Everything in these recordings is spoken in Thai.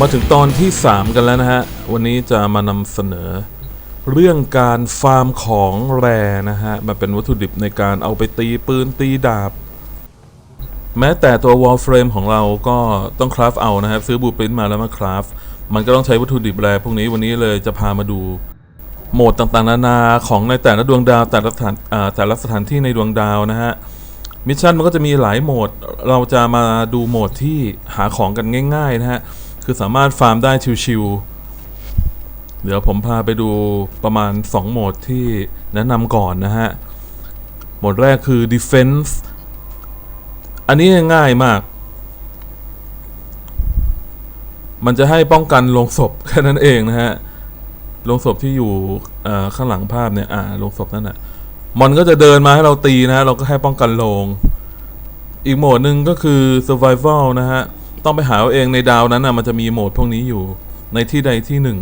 มาถึงตอนที่ 3 กันแล้วนะฮะ วันนี้จะมานำเสนอ เรื่องการฟาร์มของแร่นะฮะ มาเป็นวัตถุดิบในการเอาไปตีปืนตีดาบ แม้แต่ตัว wall frame ของเราก็ต้องคราฟเอานะครับ ซื้อบูปรินมาแล้วมาคราฟ มันก็ต้องใช้วัตถุดิบแร่พวกนี้วันนี้เลยจะพามาดู โหมดต่างๆ นานาของในแต่ละดวงดาวแต่ละสถานแต่ละสถานที่ในดวงดาวนะฮะมิชชั่นมันก็จะมีหลายโหมด เราจะมาดูโหมดที่หาของกันง่าย ๆ นะฮะ คือสามารถฟาร์มได้ชิวๆเดี๋ยวผมพาไปดูประมาณ 2 โหมดที่แนะนำก่อนนะฮะ โหมดแรกคือ defense อันนี้ง่ายมาก มันจะให้ป้องกันลงศพแค่นั้นเองนะฮะลงศพที่อยู่ข้างหลังภาพเนี่ยอ่าลงศพนั่นแหะมันก็จะเดินมาให้เราตีนะฮะเราก็แค่ป้องกันลง อีกโหมดหนึ่งก็คือ survival นะฮะ ต้องไปหาเอาเองในดาวนั้นนะมันจะมีโหมดพวกนี้อยู่ในที่ใดที่หนึ่ง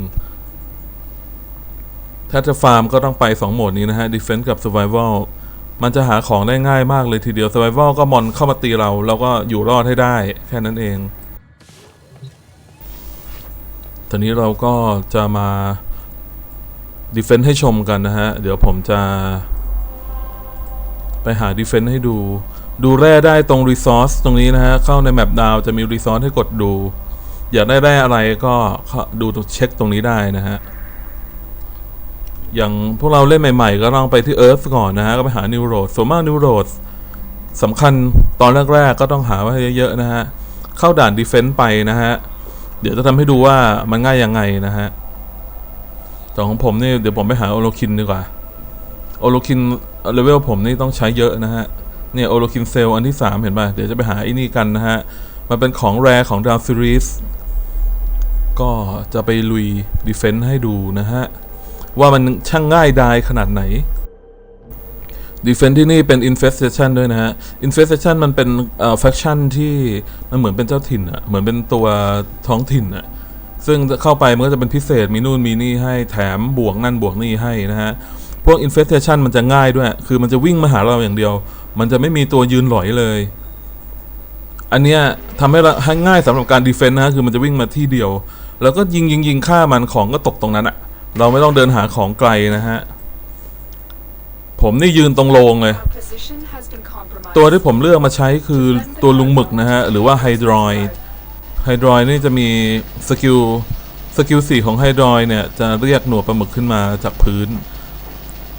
ถ้าจะฟาร์มก็ต้องไป 2 โหมดนี้นะฮะ defense กับ survival มันจะหาของได้ง่ายมากเลยทีเดียว survival ก็มอนเข้ามาตีเรา เราก็อยู่รอดให้ได้ แค่นั้นเอง ตอนนี้เราก็จะมา defense ให้ชมกันนะฮะ เดี๋ยวผมจะ ไปหา defense ให้ดู ดูแร่ได้ตรง resource ตรงนี้นะฮะ เข้าในแมปดาวจะมี resource ให้กดดู อยากได้แร่อะไรก็ดูเช็คตรงนี้ได้นะฮะ อย่างพวกเราเล่นใหม่ๆ ก็ต้องไปที่ Earth ก่อนนะฮะ ก็ไปหา New Road ส่วนมาก New Road สำคัญตอนแรกๆ ก็ต้องหาไว้เยอะๆ นะฮะ เข้าด่าน Defense ไปนะฮะ เดี๋ยวจะทำให้ดูว่ามันง่ายยังไงนะฮะแต่ของผมนี่เดี๋ยวผมไปหาโอโลคินดีกว่าโอโลคินเลเวลผมนี่ต้องใช้เยอะนะฮะ เนี่ยโอโลคินเซลอันที่ 3 เห็นป่ะ เดี๋ยวจะไปหาไอ้นี่กันนะฮะ มันเป็นของแรของดาวซีรีส์ก็จะไปลุยดีเฟนต์ให้ดูนะฮะ ว่ามันช่างง่ายดายขนาดไหน Defense ที่นี่เป็น Infestation ด้วยนะฮะ Infestation มันเป็นเอ่อ faction ที่มันเหมือนเป็นเจ้าถิ่นอะเหมือนเป็นตัวท้องถิ่นอะซึ่งเข้าไปมันก็จะเป็นพิเศษมีนู่นมีนี่ให้แถมบวกนั่นบวกนี่ให้นะฮะ พวก Infestation มันจะง่ายด้วย คือมันจะวิ่งมาหาเราอย่างเดียว มันจะไม่มีตัวยืนหลอยเลย อันเนี้ยทำให้เราให้ง่ายสำหรับการดีเฟนต์นะฮะคือมันจะวิ่งมาที่เดียว แล้วก็ยิงยิงยิงฆ่ามันของก็ตกตรงนั้นอะเราไม่ต้องเดินหาของไกลนะฮะ ผมนี่ยืนตรงโลงเลย ตัวที่ผมเลือกมาใช้คือตัวลุงหมึกนะฮะ หรือว่าไฮดรอยไฮดรอยนี่จะมีสกิลสกิลสี่ของไฮดรอยเนี่ยจะเรียกหนวดปลาหมึกขึ้นมาจากพื้น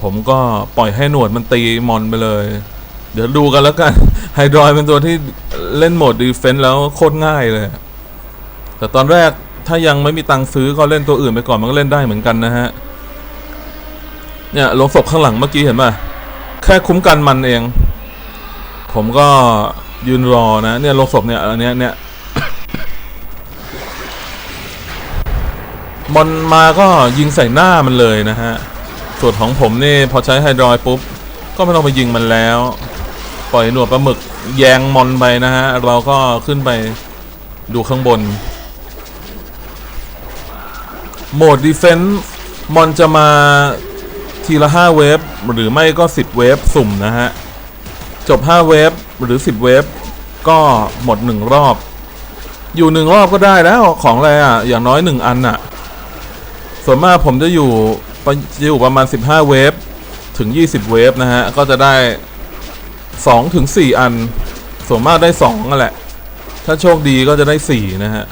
ผมก็ปล่อยให้หนวดมันตีมอนไปเลย เดี๋ยวดูกันแล้วกันไฮดรอยเป็นตัวที่เล่นโหมดดีเฟนต์แล้วโคตรง่ายเลย แต่ตอนแรกถ้ายังไม่มีตังค์ซื้อก็เล่นตัวอื่นไปก่อนมันก็เล่นได้เหมือนกันนะฮะ เนี่ยลงศพข้างหลังเมื่อกี้เห็นป่ะ แค่คุ้มกันมันเอง ผมก็ยืนรอนะ เนี่ยลงศพเนี่ยอันเนี้ยเนี่ยมันมาก็ยิงใส่หน้ามันเลยนะฮะ ส่วนของผมนี่พอใช้ไฮดรอยปุ๊บ ก็ไม่ต้องไปยิงมันแล้ว ปล่อยหนวดปลาหมึกแยงมอนไปนะฮะ เราก็ขึ้นไปดูข้างบน โหมดดีเฟนส์มอนจะมาทีละ 5 เวฟหรือไม่ก็ 10 เวฟสุ่มนะฮะ จบ 5 เวฟหรือ 10 เวฟก็หมด 1 รอบ อยู่ 1 รอบก็ได้แล้วของอะไรอะ อย่างน้อย 1 อันอะ ส่วนมากผมจะอยู่ อยู่ประมาณ 15 เวฟถึง 20 เวฟนะฮะ ก็จะได้ 2 ถึง 4 อันส่วนมากได้2นั่นแหละ ถ้าโชคดีก็จะได้ 4 นะฮะ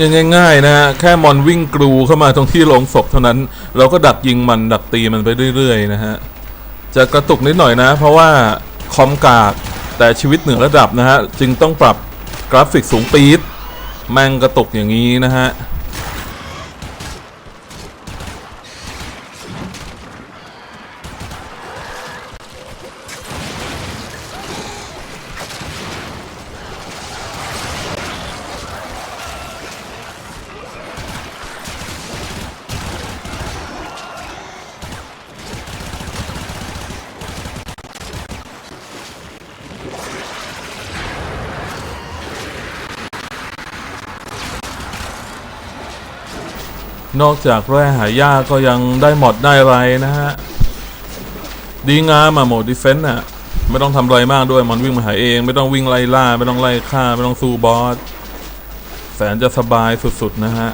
ยังง่ายๆนะฮะ แค่มอนวิ่งกรูเข้ามาตรงที่ลงศพเท่านั้น เราก็ดักยิงมันดักตีมันไปเรื่อยๆนะฮะ จะกระตุกนิดหน่อยนะ เพราะว่าคอมกากแต่ชีวิตเหนือระดับนะฮะ จึงต้องปรับกราฟิกสูงปี๊ดแม่งกระตุกอย่างนี้นะฮะ นอกจากแร่หายากก็ยังได้หมดได้ไรนะฮะ ดีงามอะโหมดดิเฟนต์อะไม่ต้องทำไรมากด้วยมันวิ่งมาหาเอง ไม่ต้องวิ่งไล่ล่า ไม่ต้องไล่ฆ่า ไม่ต้องสู้บอส แสนจะสบายสุดๆนะฮะ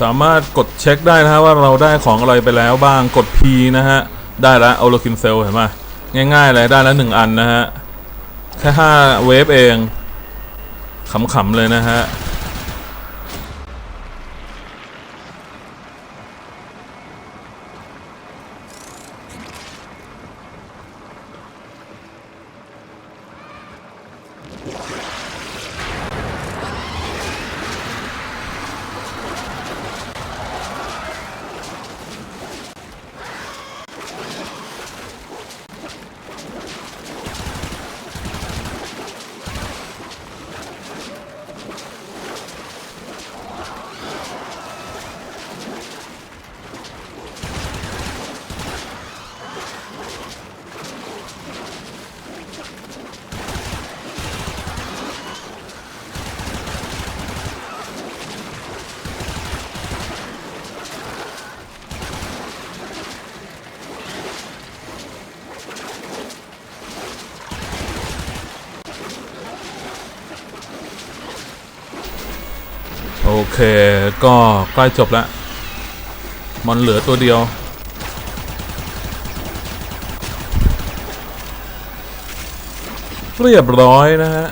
สามารถกดเช็คได้นะฮะว่าเราได้ของอะไรไปแล้วบ้างกด P นะฮะ ได้แล้วเอาโลคินเซลเห็นไหมง่ายๆเลยได้แล้วหนึ่งอันนะฮะ แค่ห้าเวฟเองขำๆเลยนะฮะ เคก็ใกล้จบแล้วมันเหลือตัวเดียว เรียบร้อยนะฮะ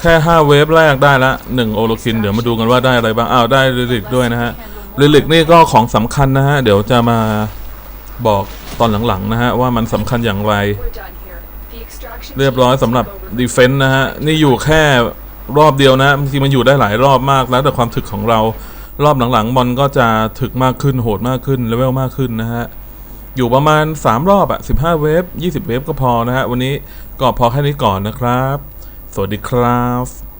แค่ 5 เวฟแรกได้ละ1โอโลคิน เดี๋ยวมาดูกันว่าได้อะไรบ้าง อ้าว ได้ลิลิกด้วยนะฮะลิลิกนี่ก็ของสำคัญนะฮะ เดี๋ยวจะมาบอกตอนหลังๆนะฮะ ว่ามันสำคัญอย่างไร เรียบร้อยสำหรับ took over. d e f e n s e นะฮะ นี่อยู่แค่ รอบเดียวนะบางทีมันอยู่ได้หลายรอบมากแล้วแต่ความถึกของเรา รอบหลังๆบอลก็จะถึกมากขึ้นโหดมากขึ้นเลเวลมากขึ้นนะฮะอยู่ประมาณ 3 รอบอะ15 เวฟ 20 เวฟก็พอนะฮะ วันนี้ก็พอแค่นี้ก่อนนะครับ สวัสดีครับ